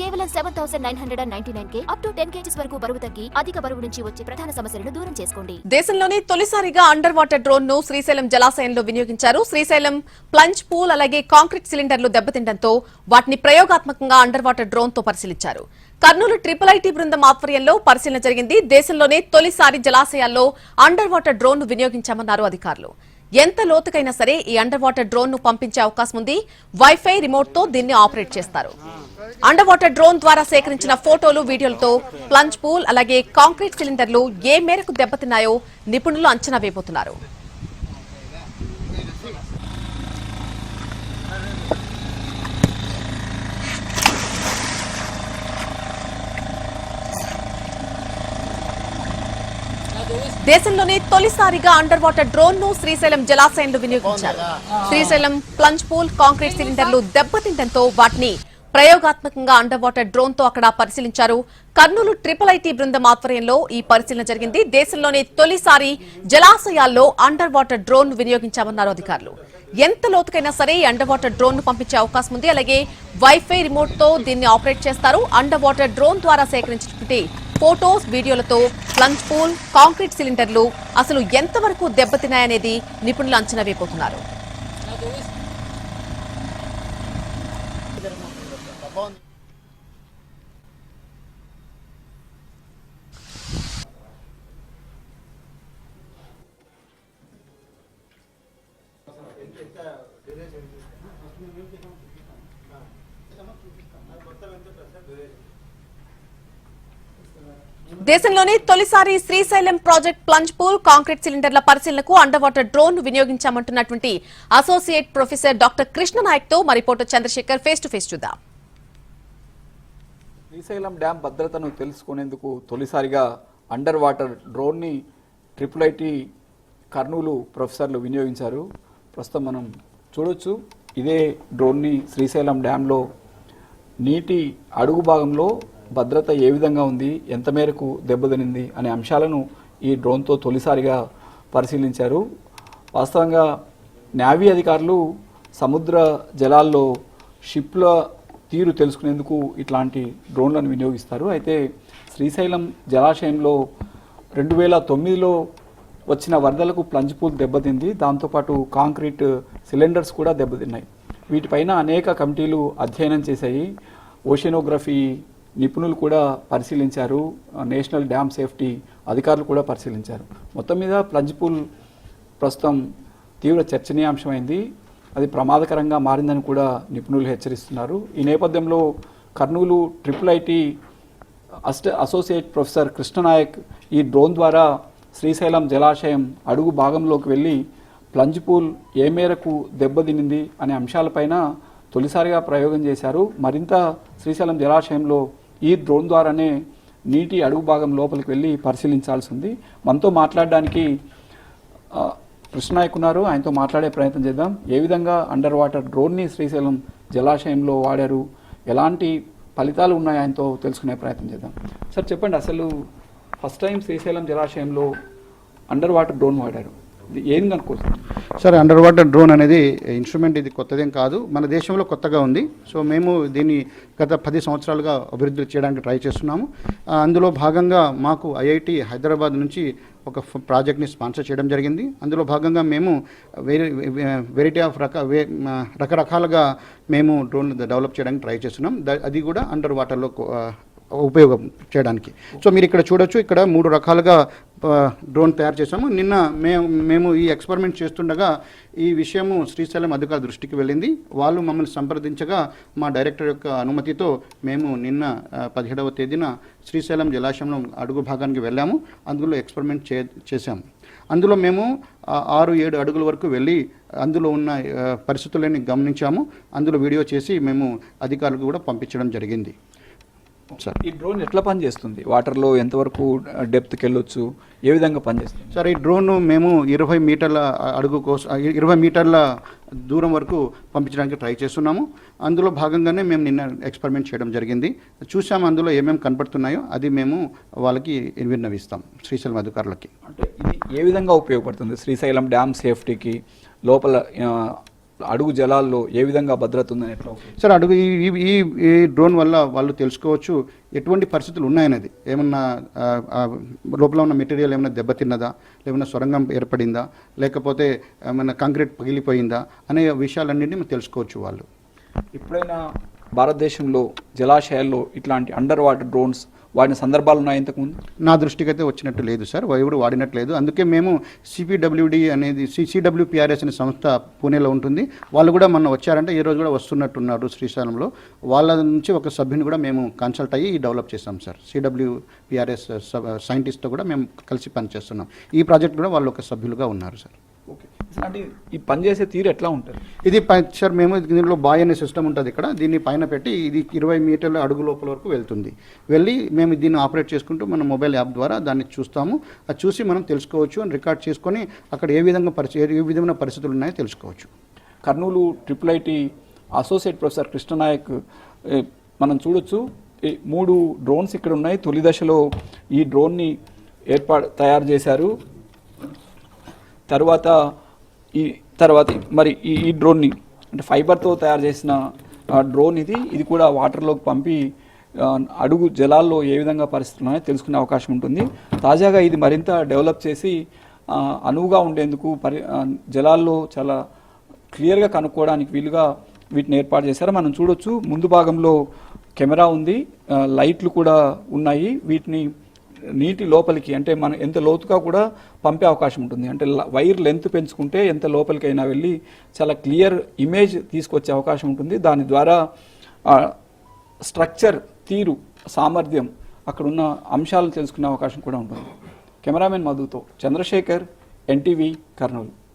కేవలం seven thousand nine hundred and ninety nine K up to ten kgs వరకు బరువు తగ్గి అధిక బరువు నుంచి వచ్చే ప్రధాన సమస్యలను దూరం చేసుకోండి. దేశంలోనే తొలిసారిగా అండర్ వాటర్ డ్రోన్ను శ్రీశైలం జలాశయంలో వినియోగించారు. శ్రీశైలం ప్లంజ్ పూల్ అలాగే కాంక్రీట్ సిలిండర్లు దెబ్బతిండటంతో వాటిని ప్రయోగాత్మకంగా అండర్ వాటర్ డ్రోన్తో పరిశీలించారు. కర్నూలు ట్రిపుల్ ఐటీ బృందం ఆధ్వర్యంలో పరిశీలన జరిగింది. దేశంలోనే తొలిసారి జలాశయాల్లో అండర్ వాటర్ డ్రోన్ను వినియోగించామన్నారు అధికారులు. ఎంత లోతుకైనా సరే ఈ అండర్ వాటర్ డ్రోన్ను పంపించే అవకాశం ఉంది. వైఫై రిమోట్తో దీన్ని ఆపరేట్ చేస్తారు. అండర్ వాటర్ డ్రోన్ ద్వారా సేకరించిన ఫోటోలు వీడియోలతో ప్లంజ్ పూల్ అలాగే కాంక్రీట్ సిలిండర్లు ఏ మేరకు దెబ్బతిన్నాయో నిపుణులు అంచనా వేయబోతున్నారు. దేశంలోనే తొలిసారిగా అండర్ వాటర్ డ్రోన్ను శ్రీశైలం జలాశయంలో వినియోగించారు. శ్రీశైలం ప్లంజ్ పూల్ కాంక్రీట్ సిలిండర్లు దెబ్బతింటంతో వాటిని ప్రయోగాత్మకంగా అండర్ వాటర్ డ్రోన్తో అక్కడ పరిశీలించారు. కర్నూలు ట్రిపుల్ ఐటీ బృందం ఆధ్వర్యంలో ఈ పరిశీలన జరిగింది. దేశంలోనే తొలిసారి జలాశయాల్లో అండర్ వాటర్ డ్రోన్ను వినియోగించామన్నారు అధికారులు. ఎంత లోతుకైనా సరే ఈ అండర్ వాటర్ డ్రోన్ను పంపించే అవకాశం ఉంది. అలాగే వైఫై రిమోట్తో దీన్ని ఆపరేట్ చేస్తారు. అండర్ వాటర్ డ్రోన్ ద్వారా సేకరించినటువంటి ఫోటోస్ వీడియోలతో ప్లంజ్ పూల్ కాంక్రీట్ సిలిండర్లు అసలు ఎంతవరకు దెబ్బతిన్నాయనేది నిపుణులు అంచనా వేయబోతున్నారు. దేశంలోనే తొలిసారి Srisailam project plunge pool concrete సిలిండర్ల పరిశీలనకు అండర్ వాటర్ డ్రోన్ వినియోగించామంటున్నటువంటి associate professor doctor Krishna నాయక్తో reporter Chandrasekhar face to face చూద్దాం. శ్రీశైలం డ్యాం భద్రతను తెలుసుకునేందుకు తొలిసారిగా అండర్ వాటర్ డ్రోన్ని ట్రిపుల్ ఐటీ కర్నూలు ప్రొఫెసర్లు వినియోగించారు. ప్రస్తుతం మనం చూడొచ్చు ఇదే డ్రోన్ని శ్రీశైలం డ్యాంలో నీటి అడుగు భాగంలో భద్రత ఏ విధంగా ఉంది ఎంత మేరకు దెబ్బతినింది అనే అంశాలను ఈ డ్రోన్తో తొలిసారిగా పరిశీలించారు. వాస్తవంగా నావీ అధికారులు సముద్ర జలాల్లో షిప్ల తీరు తెలుసుకునేందుకు ఇట్లాంటి డ్రోన్లను వినియోగిస్తారు. అయితే శ్రీశైలం జలాశయంలో రెండు వేల తొమ్మిదిలో వచ్చిన వరదలకు ప్లంజ్ పూల్ దెబ్బతింది. దాంతోపాటు కాంక్రీట్ సిలిండర్స్ కూడా దెబ్బతిన్నాయి. వీటిపైన అనేక కమిటీలు అధ్యయనం చేశాయి. ఓషనోగ్రఫీ నిపుణులు కూడా పరిశీలించారు నేషనల్ డ్యామ్ సేఫ్టీ అధికారులు కూడా పరిశీలించారు. మొత్తం మీద ప్లంజ్ పూల్ ప్రస్తుతం తీవ్ర చర్చనీయాంశమైంది. అది ప్రమాదకరంగా మారిందని కూడా నిపుణులు హెచ్చరిస్తున్నారు. ఈ నేపథ్యంలో కర్నూలు ట్రిపుల్ ఐటీ అస్ట్ అసోసియేట్ ప్రొఫెసర్ కృష్ణనాయక్ ఈ డ్రోన్ ద్వారా శ్రీశైలం జలాశయం అడుగు భాగంలోకి వెళ్ళి ప్లంజ్ పూల్ ఏ మేరకు దెబ్బతినింది అనే అంశాలపైన తొలిసారిగా ప్రయోగం చేశారు. మరింత శ్రీశైలం జలాశయంలో ఈ డ్రోన్ ద్వారానే నీటి అడుగు భాగం లోపలికి వెళ్ళి పరిశీలించాల్సి ఉంది. మనతో మాట్లాడడానికి కృష్ణనాయక్ ఉన్నారు. ఆయనతో మాట్లాడే ప్రయత్నం చేద్దాం. ఏ విధంగా అండర్ వాటర్ డ్రోన్ని శ్రీశైలం జలాశయంలో వాడారు? ఎలాంటి ఫలితాలు ఉన్నాయి ఆయనతో తెలుసుకునే ప్రయత్నం చేద్దాం. సార్ చెప్పండి అసలు ఫస్ట్ టైం శ్రీశైలం జలాశయంలో అండర్ వాటర్ డ్రోన్ వాడారు? ఇది ఏం కనుక్కోవచ్చు సరే అండర్ వాటర్ డ్రోన్ అనేది ఇన్స్ట్రుమెంట్ ఇది కొత్తదేం కాదు. మన దేశంలో కొత్తగా ఉంది. సో మేము దీన్ని గత పది సంవత్సరాలుగా అభివృద్ధి చేయడానికి ట్రై చేస్తున్నాము. అందులో భాగంగా మాకు ఐఐటి హైదరాబాద్ నుంచి ఒక ప్రాజెక్ట్ని స్పాన్సర్ చేయడం జరిగింది. అందులో భాగంగా మేము వేరే వెరైటీ ఆఫ్ రక వే- రకరకాలుగా మేము డ్రోన్ డెవలప్ చేయడానికి ట్రై చేస్తున్నాం. అది కూడా అండర్ వాటర్లో ఉపయోగం చేయడానికి. సో మీరు ఇక్కడ చూడొచ్చు ఇక్కడ మూడు రకాలుగా డ్రోన్ తయారు చేసాము నిన్న మేము మేము ఈ ఎక్స్పెరిమెంట్ చేస్తుండగా ఈ విషయము శ్రీశైలం అధికారుల దృష్టికి వెళ్ళింది. వాళ్ళు మమ్మల్ని సంప్రదించగా మా డైరెక్టర్ యొక్క అనుమతితో మేము నిన్న పదిహేడవ తేదీన శ్రీశైలం జలాశయంలో అడుగు భాగానికి వెళ్ళాము. అందులో ఎక్స్పెరిమెంట్ చే చేశాము. అందులో మేము ఆరు ఏడు అడుగుల వరకు వెళ్ళి అందులో ఉన్న పరిస్థితులని గమనించాము. అందులో వీడియో చేసి మేము అధికారులకు కూడా పంపించడం జరిగింది. ఈ డ్రోన్ ఎట్లా పనిచేస్తుంది? వాటర్లో ఎంతవరకు డెప్త్కి వెళ్ళొచ్చు ఏ విధంగా పనిచేస్తుంది? సార్ ఈ డ్రోన్ మేము ఇరవై మీటర్ల అడుగు కోసం ఇరవై మీటర్ల దూరం వరకు పంపించడానికి ట్రై చేస్తున్నాము. అందులో భాగంగానే మేము నిన్న ఎక్స్పెరిమెంట్ చేయడం జరిగింది. చూసాము అందులో ఏమేమి కనపడుతున్నాయో అది మేము వాళ్ళకి విన్నవిస్తాం శ్రీశైలం అధికారులకి. అంటే ఇది ఏ విధంగా ఉపయోగపడుతుంది? శ్రీశైలం డ్యామ్ సేఫ్టీకి లోపల అడుగు జలాల్లో ఏ విధంగా భద్రత ఉందని ఎట్లా? సార్ అడుగు ఈ ఈ- ఈ డ్రోన్ వల్ల వాళ్ళు తెలుసుకోవచ్చు ఎటువంటి పరిస్థితులు ఉన్నాయనేది. ఏమన్నా లోపల ఉన్న మెటీరియల్ ఏమైనా దెబ్బతిన్నదా లేమైనా సొరంగం ఏర్పడిందా? లేకపోతే ఏమైనా కాంక్రీట్ పగిలిపోయిందా? అనే విషయాలన్నింటినీ మనం తెలుసుకోవచ్చు వాళ్ళు. ఎప్పుడైనా భారతదేశంలో జలాశయాల్లో ఇట్లాంటి అండర్ వాటర్ డ్రోన్స్ వాడిన సందర్భాలు ఉన్నాయి ఇంతకుముందు నా దృష్టికి అయితే వచ్చినట్టు లేదు సార్. ఎవరు వాడినట్లేదు. అందుకే మేము సిపిడబ్ల్యూడి అనేది సిసిడబ్ల్యూపిఆర్ఎస్ అనే సంస్థ పూణేలో ఉంటుంది. వాళ్ళు కూడా మొన్న వచ్చారంటే ఈ రోజు కూడా వస్తున్నట్టున్నారు శ్రీశైలంలో. వాళ్ళ నుంచి ఒక సభ్యుని కూడా మేము కన్సల్ట్ అయ్యి డెవలప్ చేస్తాం సార్. సిడబ్ల్యూపిఆర్ఎస్ సైంటిస్ట్తో కూడా మేము కలిసి పనిచేస్తున్నాం. ఈ ప్రాజెక్ట్ కూడా వాళ్ళు ఒక సభ్యులుగా ఉన్నారు సార్. అంటే ఈ పనిచేసే తీరు ఎట్లా ఉంటుంది? ఇది సార్ మేము దీనిలో బాయ్ అనే సిస్టమ్ ఉంటుంది ఇక్కడ. దీన్ని పైన పెట్టి ఇది ఇరవై మీటర్ల అడుగు లోపల వరకు వెళ్తుంది. వెళ్ళి మేము దీన్ని ఆపరేట్ చేసుకుంటూ మన మొబైల్ యాప్ ద్వారా దాన్ని చూస్తాము. అది చూసి మనం తెలుసుకోవచ్చు అని రికార్డ్ చేసుకొని అక్కడ ఏ విధంగా పరిస్థితి ఏ విధమైన పరిస్థితులు ఉన్నాయో తెలుసుకోవచ్చు. Kurnool triple IT associate professor Krishnanayak మనం చూడొచ్చు. మూడు డ్రోన్స్ ఇక్కడ ఉన్నాయి. తొలి దశలో ఈ డ్రోన్ని ఏర్పాటు తయారు చేశారు. తర్వాత ఈ తర్వాత మరి ఈ ఈ డ్రోన్ని అంటే ఫైబర్తో తయారు చేసిన డ్రోన్ ఇది ఇది కూడా వాటర్లోకి పంపి అడుగు జలాల్లో ఏ విధంగా పరిస్థితులు ఉన్నాయో తెలుసుకునే అవకాశం ఉంటుంది. తాజాగా ఇది మరింత డెవలప్ చేసి అనువుగా ఉండేందుకు పరి జలాల్లో చాలా క్లియర్గా కనుక్కోవడానికి వీలుగా వీటిని ఏర్పాటు చేశారు. మనం చూడొచ్చు ముందు భాగంలో కెమెరా ఉంది లైట్లు కూడా ఉన్నాయి. వీటిని నీటి లోపలికి అంటే మనం ఎంత లోతుగా కూడా పంపే అవకాశం ఉంటుంది. అంటే వైర్ లెంత్ పెంచుకుంటే ఎంత లోపలికైనా వెళ్ళి చాలా క్లియర్ ఇమేజ్ తీసుకొచ్చే అవకాశం ఉంటుంది. దాని ద్వారా స్ట్రక్చర్ తీరు సామర్థ్యం అక్కడున్న అంశాలను తెలుసుకునే అవకాశం కూడా ఉంటుంది. కెమెరామెన్ మధుతో చంద్రశేఖర్ ఎన్టీవీ కర్నూలు.